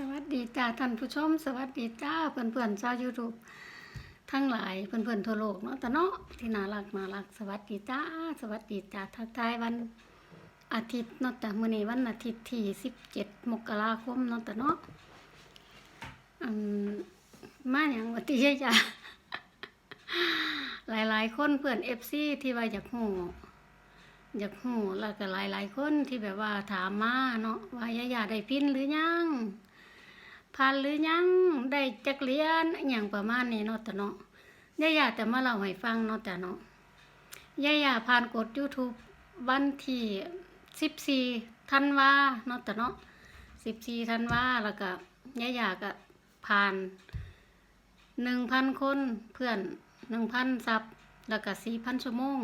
สวัสดีจ้าท่านผู้ชม สวัสดีจ้าเพื่อนๆชาวยูทูบทั้งหลายเพื่อนๆทั่วโลกเนาะแต่เนาะที่น่ารักน่ารัก สวัสดีจ้าสวัสดีจ้าทักทายวันอาทิตย์เนาะแต่มื้อนี้วันอาทิตย์ที่สิบเจ็ดมกราคมเนาะแต่เนาะอืมมาอย่างวันที่จ้าหลายๆ คนเพื่อนเอฟซีที่ว่าอยากหูอยากหูแล้วก็หลายๆคนที่แบบว่าถามมาเนาะว่ายายาได้พินหรือยัง ผ่านหรือยัง ได้จักเรียนอย่างประมาณนี้เนาะแต่เนาะยายาแต่มาเล่าให้ฟังเนาะแต่เนาะยายาผ่านกด YouTube วันที่สิบสี่ธันวาเนาะแต่เนาะสิบสี่ธันวาแล้วก็ยายาก็ผ่านหนึ่งพันคนเพื่อนหนึ่งพันซับแล้วก็สี่พันชั่วโมง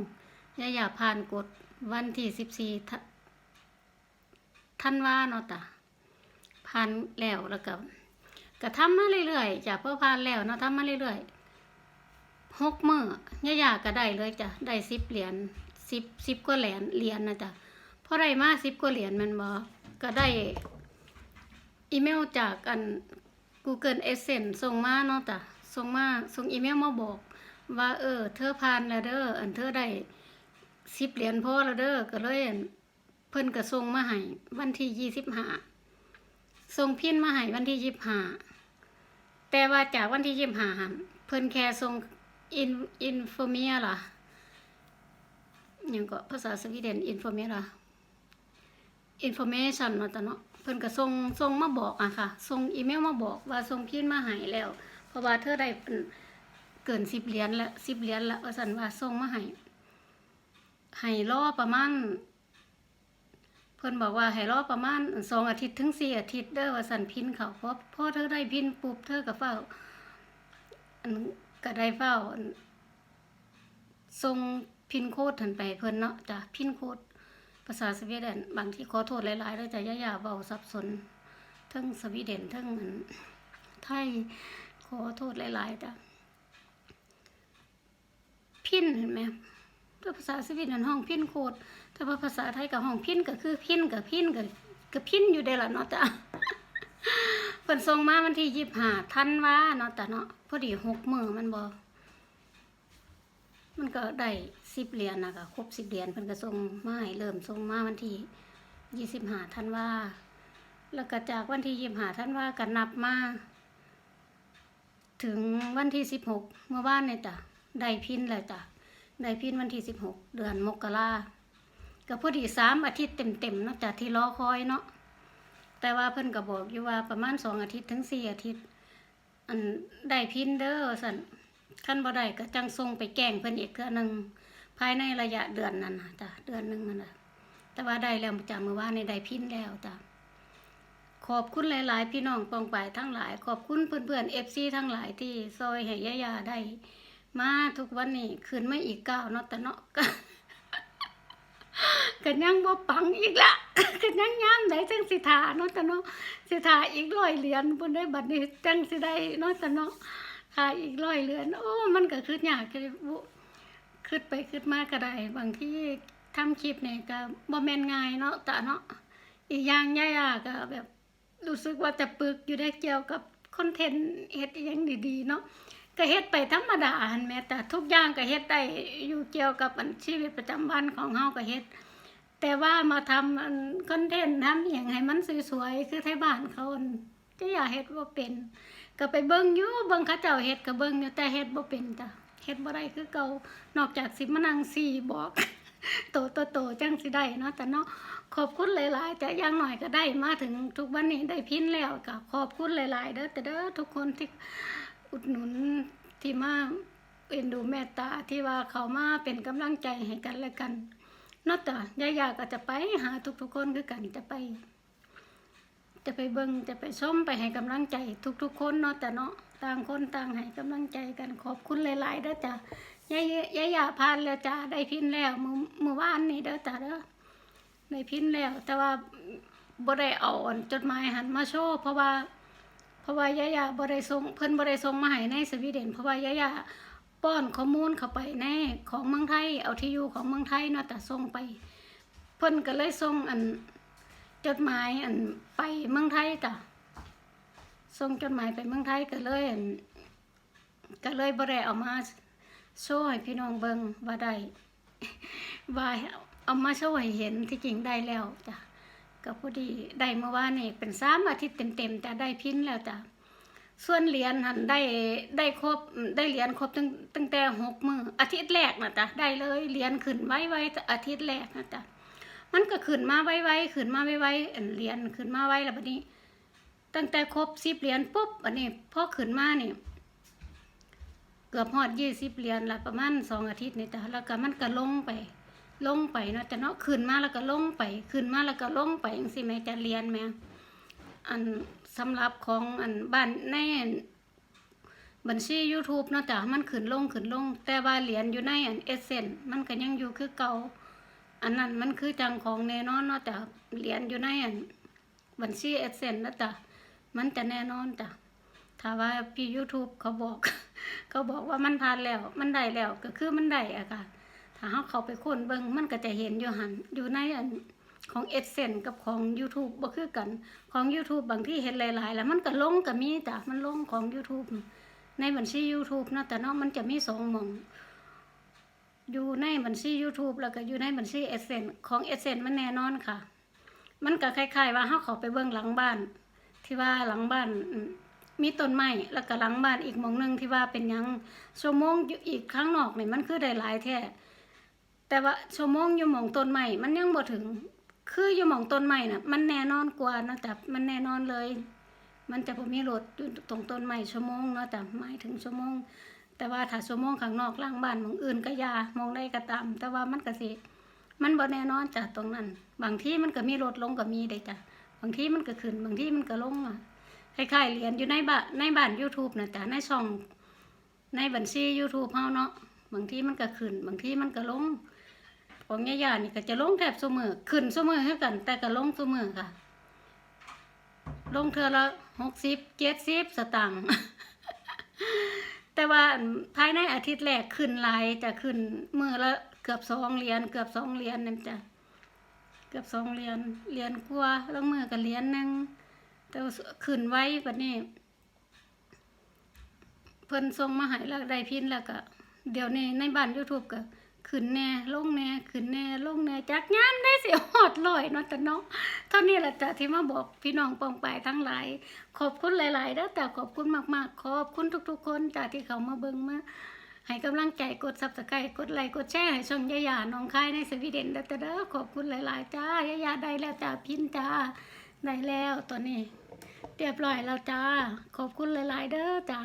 ยายาผ่านกฎวันที่สิบสี่ท่านว่าเนาะตาผ่านแล้วแล้วก็ ก็ทำมาเรื่อยๆจ้ะเพื่อผ่านแล้วเนาะทำมาเรื่อยๆหกมือยายาก็ได้เลยจ้ะได้สิบเหรียญสิบสิบกว่าเหรียญเหรียญนะจ้ะพอได้มาสิบกว่าเหรียญมันบอก็ได้อีเมลจากอัน Google Essence ส่งมาเนาะจ้ะส่งมาส่งอีเมลมาบอก ว่า เออ เธอผ่านแล้วเด้ออันเธอได้สิบเหรียญพอแล้วเด้อก็เลยเพิ่นก็ส่งมาให้วันที่ยี่สิบห้าส่งพินมาให้วันที่ยี่สิบห้า แต่ว่าจากวันที่ยี่ห้าหันเพิ่นแค่ส่งอินอินโฟเมียล่ะยังก็ภาษาสวีเดนอินโฟเมียล่ะอินโฟเมชันเนาะต่เนาะเพิ่นก็ส่งส่งมาบอกอะค่ะส่งอีเมลมาบอกว่าส่งพินมาให้แล้ว เพราะว่าเธอได้เกินสิบเหรียญละสิบเหรียญละว่าสันว่าส่งมาห้ให้รอประมาณ พิ่นบอกว่าให้รอประมาณสองอาทิตย์ถึงสี่อาทิตย์เด้อว่าสันพินเขาเพราะพอเธอได้พินปุ๊บเธอก็เฝ้าอันก็ได้เฝ้าอันส่งพินโคดทันไปเพิ่นเนาะจ้ะพินโคดภาษาสวีเดนบางที่ขอโทษหลายๆแล้วจะย่าๆเบาสับสนทั้งสวีเดนทั้งไทยขอโทษหลายๆจ้ะพินเห็นไหม ถ้าภาษาสวีเดนห้องพินโคดถ้าภาษาไทยกับห้องพินก็คือพินกับพินกับกับพินอยู่ได้ละเนาะจ้ะเพิ่นส่งมาวันที่ยี่สิบห้าธันว่าเนาะจ้ะเนาะพอดีหกมือมันบอมันก็ได้สิบเหรียญนะคะครบสิบเหรียญเพิ่นก็ส่งมาให้เริ่มส่งมาวันที่ยี่สิบห้าธันว่า แล้วก็จากวันที่ยี่สิบห้าธันว่าก็นับมาถึงวันที่สิบหกเมื่อวานเนี่ยจ้ะได้พินแล้วจ้ะ ได้พินวันที่สิบหกเดือนมกราก็พอดีสามอาทิตย์เต็มๆเนาะจ้ะที่รอคอยเนาะแต่ว่าเพิ่นก็บอกอยู่ว่าประมาณสองอาทิตย์ถึงสี่อาทิตย์ อันได้พินเด้อสันขั้นบ่ได้ก็จังส่งไปแกงเพิ่นอีกเทื่อหนึงภายในระยะเดือนนั้นนะจ้ะเดือนหนึงนั่นน่ะแต่ว่าได้แล้วจ้ะเมื่อวานในได้พินแล้วจ้ะขอบคุณหลาย ๆ พี่น้องปองไปายทั้งหลาย ขอบคุณเพื่อนๆเอฟซีทั้งหลายที่ซอยให้ยายาได้ มาทุกวันนี้คืนไม่อีกเก้าเนาะแต่เนาะก็กันยังบ่ปังอีกละกันยังยามได้จังสิทาเนาะแต่เนาะสิทาอีกร้อยเหรียญบนได้บัดนี้จังสิได้เนาะแต่เนาะค่าอีกร้อยเหรียญโอ้มันก็คือยากคือบุคิดไปคิดมาก็ได้บางที่ทำคลิปเนี่ยก็บ่แม่นง่ายเนาะแต่เนาะอีกอย่างยายาก็แบบรู้สึกว่าจะปึกอยู่ได้เกี่ยวกับคอนเทนต์เฮ็ดอหยังดีๆเนาะ ก็เฮ็ดไปธรรมดาหันแม่แต่ทุกอย่างก็เฮ็ดได้อยู่เกี่ยวกับชีวิตประจำวันของเฮาก็เฮ็ด แต่ว่ามาทำคอนเทนต์ทำอย่างให้มันสวยๆคือไทยบ้านเขาอั่นจะอยากเฮ็ดบ่เป็น ก็ไปเบิ่งอยู่เบิ่งเขาเจ้าเฮ็ดก็เบิ่งอยู่แต่เฮ็ดบ่เป็นจ้ะเฮ็ดบ่ได้คือเก่านอกจากสิมานั่งสี่บอกโตโตโตจังสิได้เนาะแต่เนาะขอบคุณหลายๆแต่อย่างหน่อยก็ได้มาถึงทุกวันนี้ได้พินแล้วก็ขอบคุณหลาย ๆ เด้อแต่เด้อทุกคนที่ อุดหนุนที่มาเอ็นดูแม่ตาที่ว่าเขามาเป็นกำลังใจให้กันและกันนอกจากยายาก็จะไปหาทุกๆคนคือกันจะไป จะไปเบิงจะไปชมไปให้กำลังใจ ทุก ๆ คนเนาะแต่เนาะต่างคนต่างให้กำลังใจกันขอบคุณหลายๆเด้อจ้ะยายยายาพานแล้วจ้าได้พินแล้วมือมือวานนี้เด้อจ้ะเด้อในพินแล้ว แต่ว่าบ่ได้เอาอันจดหมายหันมาโชว์เพราะว่า เพราะว่ายายาบ่ได้ส่งเพิ่นบ่ได้ส่งมาให้ในสวีเดน เพราะว่ายายาป้อนข้อมูลเข้าไปในของเมืองไทย เอาที่อยู่ของเมืองไทยเนาะแต่ส่งไป เพิ่นก็เลยส่งอันจดหมายอันไปเมืองไทยจ้ะส่งจดหมายไปเมืองไทยก็เลยอันก็เลยบ่ได้เอามาโชว์ให้พี่น้องเบิงว่าได้ว่าเอามาโชว์ให้เห็นที่จริงได้แล้วจ้ะ ก็พอดีได้เมื่อวานนี่เป็นสามอาทิตย์เต็มๆแต่ได้พินแล้วจ้ะส่วนเหรียญหันได้ได้ครบได้เหรียญครบตั้งตั้งแต่หกมืออาทิตย์แรกนะจ้ะได้เลยเหรียญขึ้นไว้ไว้อาทิตย์แรกนะจ้ะมันก็ขึ้นมาไว้ไว้ขึ้นมาไว้ไว้เหรียญขึ้นมาไว้แล้วบัดนี้ ตั้งแต่ครบสิบเหรียญปุ๊บอันนี้พอขึ้นมาเนี่ยเกือบฮอดยี่สิบเหรียญละประมาณสองอาทิตย์นี่จ้ะแล้วก็มันก็ลงไป ลงไปเนาะแต่เนาะขึ้นมาแล้วก็ลงไปขึ้นมาแล้วก็ลงไปจังซี่แม่จะเรียนแม่อันสำหรับของอันบ้านในบัญชี YouTube เนาะจ้ะมันขึ้นลงขึ้นลง แต่ว่าเหรียญอยู่ในอันเอเซนมันก็ยังอยู่คือเก่า อันนั้นมันคือจังของแน่นอนเนาะจ้ะเหรียญอยู่ในอันบัญชีเอเซนนะจ้ะมันจะแน่นอนจ้ะถ้าว่าพี่ YouTube เขาบอก เขาบอกว่ามันผ่านแล้ว มันได้แล้วก็คือมันได้อะค่ะ ถ้าเขาเข้าไปค้นเบิ่งมันก็จะเห็นอยู่หันอยู่ในอันของเอเซนกับของ YouTube บ่คือกันของ YouTube บางที่เห็นหลายๆ แล้วมันก็ลงก็มีจ้ะมันลงของ YouTube ในบัญชี YouTube นะแต่เนาะมันจะมีสองหม่องอยู่ในบัญชี YouTube แล้วก็อยู่ในบัญชีเอเซนของเอเซนมันแน่นอนค่ะ มันก็คล้ายๆว่าเขาเข้าไปเบิ่งหลังบ้าน ที่ว่าหลังบ้านมีต้นไม้แล้วก็หลังบ้านอีกหมองหนึงที่ว่าเป็นยังชั่วโมงอยู่อีกข้างนอกนี่มันคือได้หลายแท้ แต่ว่าชั่วโมงอยู่หมองต้นไม้มันยังบ่ถึง คืออยู่หมองต้นไม้น่ะ มันแน่นอนกว่านะแต่มันแน่นอนเลย มันจะบ่มีรถอยู่ตรงต้นไม้ชั่วโมงเนาะแต่หมายถึงชั่วโมง แต่ว่าถ้าชั่วโมงข้างนอกล่างบ้านหมองอื่นก็ยามองได้ก็ตาม แต่ว่ามันก็สิมันบ่แน่นอนจ้ะตรงนั้น บางที่มันก็มีรถลงก็มีได้จ้ะบางที่มันก็ขึ้นบางที่มันก็ลงอะคล้ายๆเรียนอยู่ในบ้านในบ้าน YouTube นะจ้ะในช่องในบัญชี YouTube เฮาเนาะบางที่มันก็ขึ้น บางที่มันก็ลง ของย่าๆนี่ก็จะลงแทบซุมือขึ้นซุมือคือกัน แต่ก็ลงซุมือค่ะ ลงเทื่อละหกสิบเจ็ดสิบสตางค์แต่ว่าภายในอาทิตย์แรกขึ้นลายจะขึ้นมือละเกือบสองเหรียญเกือบสองเหรียญนั่นจ้ะเกือบสองเหรียญเหรียญกว่าแล้วมือกับเหรียญนึ่งแต่ขึ้นไว้แบบนี้ เพิ่นส่งมาให้แล้วได้พินแล้วก็เดี๋ยวนี้ในบ้าน YouTube ก็ ขึ้นแน่ลงแน่ขึ้นแน่ลงแน่จักยามได้สิฮอดร้อยเนาะแต่เนาะเท่านี้แหละจ้ะที่มาบอกพี่น้องปองไปทั้งหลายขอบคุณหลายๆเด้อแต่ขอบคุณมากๆ ขอบคุณทุก ๆ คนจ้ะที่เขามาเบิ่งมาให้กำลังใจกด Subscribe กดไลค์กดแชร์ให้ช่องยายาน้องคายในสวีเดนด้อแต่เด้อขอบคุณหลาย ๆ จ้ายายาได้แล้วจ้าพินจ้าได้แล้วตัวนี้เรียบร้อยแล้วจ้าขอบคุณหลาย ๆ เด้อจ้า